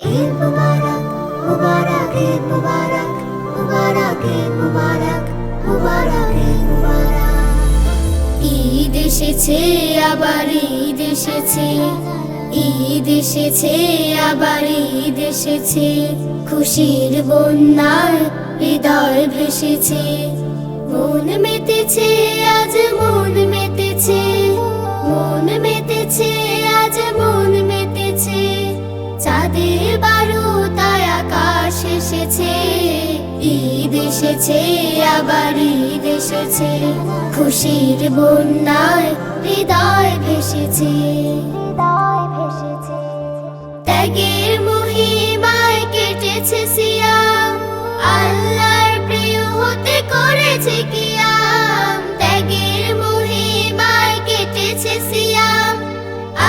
ঈদ মুবারক মুবারক, ঈদ ঈদ এসেছে, আবার ঈদ এসেছে। ঈদ এসেছে, আবার ঈদ এসেছে। খুশির বন্যায় হৃদয় ভেসেছে। মন মেতেছে, আজ এসেছে আবার ঈদ এসেছে খুশির বন্যায় হৃদয় ভেসেছে। ত্যাগের মহিমায় কেটেছে সিয়াম। আল্লাহর প্রিয় হতে করেছে কিয়াম। ত্যাগের মহিমায় কেটেছে সিয়াম।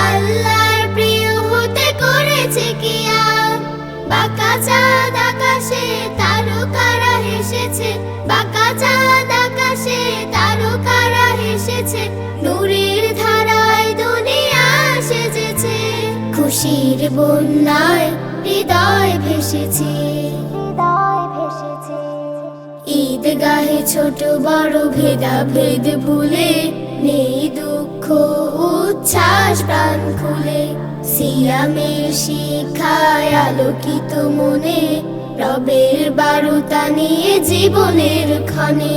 আল্লাহর প্রিয় হতে করেছে কিয়াম। বাঁকা চাঁদ খুশির বন্যায় হৃদয় ভেসেছে। ঈদ গাহে ছোট বড় ভেদা ভেদ ভুলে নেই দুঃখ উচ্ছ্বাস প্রাণ খুলে। সিয়ামের শিখায় আলোকিত মনে রবের বারুতা নিয়ে জীবনের ক্ষণে।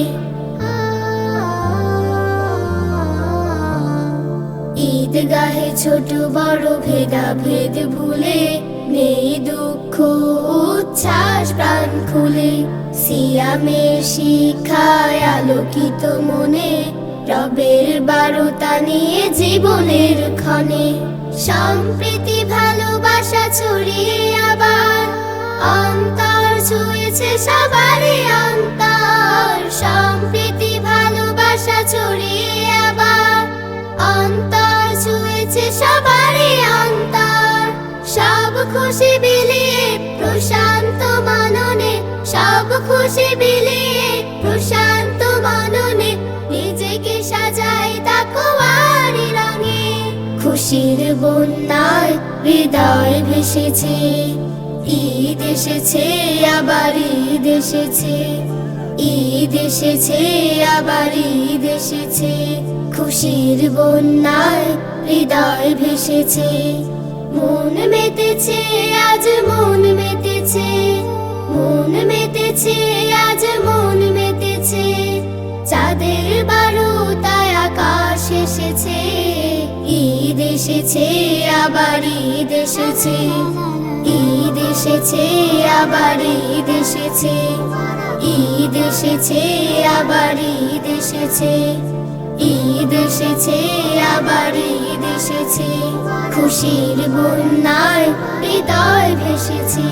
ঈদ গাহে ছোট বড় ভেদা ভেদ ভুলে, নেই দুঃখ উচ্ছ্বাস প্রাণ খুলে। সিয়ামের শিখায় আলোকিত মনে, রবের বারুতা নিয়ে জীবনের ক্ষণে। সম্প্রীতি, ভালোবাসা ছড়িয়ে আবার অন্তর ছুঁয়েছে সবারই সবারই অন্তর। সব খুশি বিলিয়ে প্রশান্ত মননে, সব খুশি বিলিয়ে প্রশান্ত মননে, নিজেকে সাজাই তাকোয়ারি রঙে। খুশির বন্যায় হৃদয় ভেসেছে, ঈদ এসেছে, আবার ঈদ এসেছে ঈদ এসেছে, আবার ঈদ এসেছে। খুশির বন্যায় হৃদয় ভেসেছে। মন মেতেছে, আজ মন মেতেছে। মন মেতেছে, আজ মন মেতেছে। চাঁদের বারো তাই আকাশ এসেছে। ঈদ এসেছে, আবার ঈদ এসেছে। ঈদ এসেছে, আবার ঈদ এসেছে। ঈদ এসেছে, আবার ঈদ এসেছে। ঈদ এসেছে আবার ঈদ এসেছে। খুশির বন্যায় হৃদয় ভেসেছে।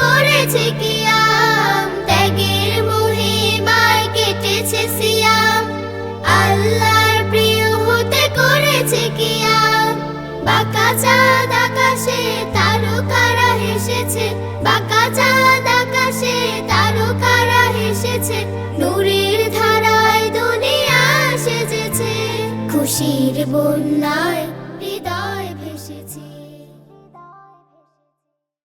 করেছে কিয়াম। ত্যাগের মহিমায় এসেছে। বাঁকা চাঁদ আকাশে তারকারা হেসেছে। নূরের ধারায় দুনিয়া সেজেছে। খুশির বন্যায় হৃদয় ভেসেছে।